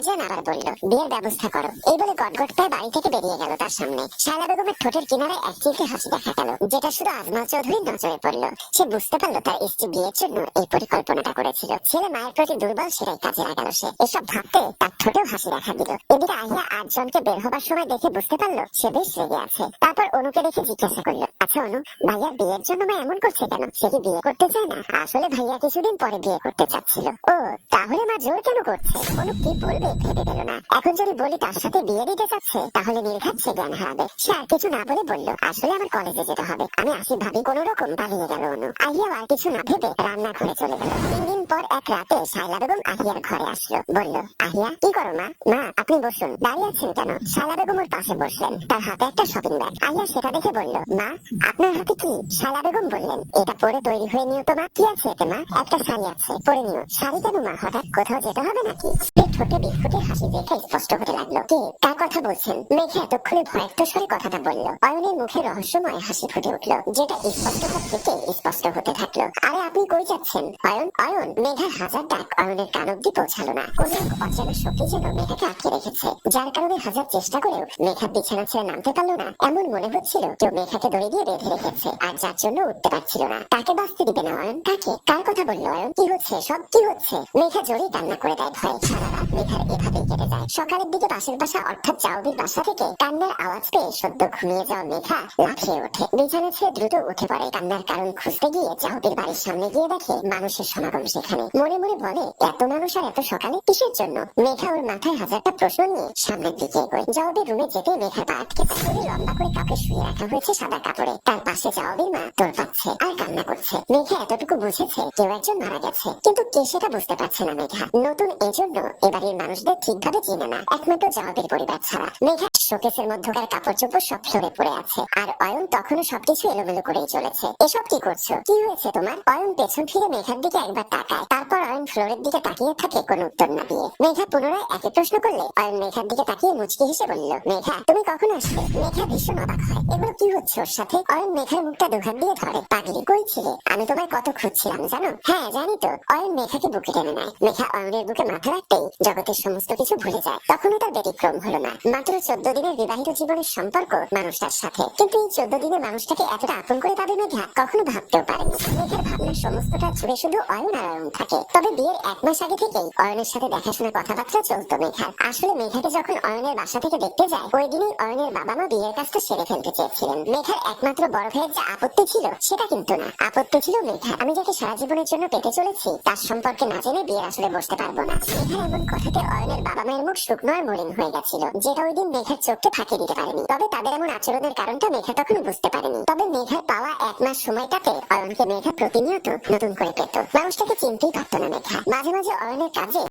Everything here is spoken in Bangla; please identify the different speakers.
Speaker 1: আরজান আবার বলল, বিয়ের ব্যবস্থা করো। এই বলে গটগট বাড়ি থেকে বেরিয়ে গেল তার সামনে। শায়লা বেগমের ঠোঁটের কিনারে এক চিলতে হাসি দেখা গেল, যেটা শুধু আজমল চৌধুরীর নজরে পড়ল। সে বুঝতে পারল তার স্ত্রী বিয়ের জন্য এই পরিকল্পনাটা করেছিল। ছেলে মায়ের প্রতি দুর্বল সেটাই কাজে লাগালো সে। এসব ভাবতে তার ঠোঁটেও হাসি দেখা দিল। এদিকে আহিয়া আটজনকে বের হবার সময় দেখে বুঝতে পারল সে বেশ রেগে আছে। তারপর অনুকে দেখে জিজ্ঞাসা করল আচ্ছা অনু, ভাইয়া বিয়ের জন্য মা এমন করছে কেন? সে কি বিয়ে করতে চায় না? আসলে ভাইয়া কিছুদিন পরে বিয়ে করতে চাচ্ছিল। ও, তাহলে মা জোর কেন করছে? অনু, কি বলবে? ভেবে পেল না। এখন যদি বলি তার সাথে বিয়ে দিতে চাচ্ছে, তাহলে নির্ঘাত সে জ্ঞান হারাবে। সে আর কিছু না বলে বলল, আসলে আমার কলেজে যেতে হবে। আমি আসি ভাবি কোন রকম পালিয়ে গেল অনু। আহিয়া আর কিছু না ভেবে রান্না ঘরে চলে গেল। তিন দিন পর এক রাতে শাইলা বেগম আহিয়ার ঘরে আসলো। বলল, আহিয়া, কি করো মা? মা, আপনি বসুন। দাঁড়িয়ে আছেন কেন? শালা বেগম ওর পাশে বসলেন। তার হাতে একটা শপিং ব্যাগ। আহিয়া সেটা দেখে বলল, মা, আপনার হাতে কি? শালা বেগম বললেন, এটা পরে তৈরি হয়ে নিও তো মা। কি আছে এতে মা? একটা শাড়ি আছে। পরে নিও। শাড়ি কেন মা? হঠাৎ কোথাও যেতে হবে নাকি? ঠোঁটে বিস্কুটে হাসি দেখে স্পষ্ট হতে লাগল কে কার কথা বলছেন মেঘে এতক্ষণে ভয়াক্ত স্বরে কথাটা বলল অয়নের মুখে রহস্যময় হাসি ফুটে উঠল যেটা স্পষ্ট থেকে স্পষ্ট হতে থাকল আরে আপনি কই যাচ্ছেন অয়ন অয়ন মেঘার হাজার ডাক অয়নের কান অব্দি পৌঁছালো না কোন এক অচেনা শক্তি যেন মেঘাকে আটকে রেখেছে যার কারণে হাজার চেষ্টা করেও মেঘা বিছানা ছেড়ে নামতে পারল না এমন মনে হচ্ছিল কেউ মেঘাকে দড়ি দিয়ে বেঁধে রেখেছে আর যার জন্য উঠতে পারছিল না তাকে বাঁচতে দিবে না অয়ন তাকে কার কথা বলল অয়ন কি হচ্ছে সব কি হচ্ছে মেঘা জোরে কান্না করে দেয় ভয়ে। সারা রাত মেঘার এভাবেই কেটে যায়। সকালের দিকে পাশের বাসা, অর্থাৎ চাউদির বাসা থেকে কান্নার আওয়াজ পেয়ে সদ্য ঘুমিয়ে যাওয়া মেঘা লাফিয়ে ওঠে। বিছানা ছেড়ে দ্রুত উঠে পড়ে কান্নার কারণ খুঁজতে গিয়ে চাউদির বাড়ির সামনে গিয়ে দেখে মানুষের সমাগম সেখানে। মনে মনে বলে, এত মানুষ আর এত সকালে কিসের জন্য? মেঘা ওর মাথায় হাজারটা প্রশ্ন নিয়ে সামনের দিকে এগোয়। জাওয়াবের রুমে যেতে মেঘার পা আটকে খুবই লম্বা করে কাউকে শুয়ে রাখা হয়েছে সাদা কাপড়ে। তার পাশে জাওয়াবের মা তোর পাচ্ছে আর কান্না করছে। মেঘা এতটুকু বুঝেছে কেউ একজন মারা গেছে, কিন্তু কে সেটা বুঝতে পারছে না মেঘা। নতুন এজন্য এবারের মানুষদের ঠিকভাবে চিনে না। একমাত্র জবাবের পরিবার ছাড়া। মেঘা শোকেসের মধ্যকার কাপড় চোপড় সব ফ্লোরে পড়ে আছে। আর অয়ন তখনও সবকিছু এলোমেলো করেই চলেছে। এসব কি করছ? কি হয়েছে তোমার? অয়ন পেছন ফিরে মেঘার দিকে একবার তাকায়। তারপর অয়ন ফ্লোরের দিকে তাকিয়ে থাকে কোনো উত্তর না দিয়ে। মেঘা পুনরায় একই প্রশ্ন করলে, অয়ন মেঘার দিকে তাকিয়ে মুচকি হেসে বলল, মেঘা, তুমি কখন আসবে মেঘা ভীষণ অবাক হয়। এগুলো কি হচ্ছে ওর সাথে? অয়ন মেঘার মুখটা দুহাত দিয়ে ধরে। পাগলি, কই ছিলে? আমি তোমায় কত খুঁজছিলাম, জানো? হ্যাঁ জানি তো। অয়ন মেঘাকে বুকে টেনে নেয়। মেঘা অয়নের বুকে মাথা রাখতেই জগতের সমস্ত কিছু ভুলে যায়। তখনও তার ব্যতিক্রম হলো না। মাত্র চোদ্দ দিনের বিবাহিত জীবনের সম্পর্ক মানুষটার সাথে। কিন্তু এই চোদ্দ দিনে মানুষটাকে এতটা আপন করে পাবে মেঘা কখনো ভাবতেও পারেনি। মেঘার ভাবনার সমস্তটা জুড়ে শুধু অয়ন আর থাকে। তবে বিয়ের এক মাস আগে থেকেই অয়নের সাথে দেখাশোনা কথাবার্তা চলতো মেঘার আসলে মেঘাকে যখন অয়নের বাসা থেকে দেখতে যায়, ওই দিনই অয়নের বাবা মা বিয়ের কাজটা সেরে ফেলতে চেয়েছিলেন। মেঘার একমাত্র বড় ভাইয়ের যে আপত্তি ছিল, সেটা কিন্তু না। আপত্তি ছিল মেঘা আমি যাকে সারা জীবনের জন্য পেতে চলেছি, তার সম্পর্কে না জেনে বিয়ের আসলে বসতে পারব না। মেঘার এমন কথাতে অয়নের বাবা মায়ের মুখ শুকনো আর মলিন হয়ে গেছিল, যেটা ওই দিন মেঘার চোখকে ফাঁকি দিতে পারেনি। তবে তাদের এমন আচরণের কারণটা মেঘা তখন বুঝতে পারেনি। তবে মেঘার পাওয়া এক মাস সময়টাতে অরণকে মেঘা প্রতিনিয়ত নতুন করে পেত। মানুষটাকে চিনতেই পারত না মেঘা। মাঝে মাঝে অরণের কাজে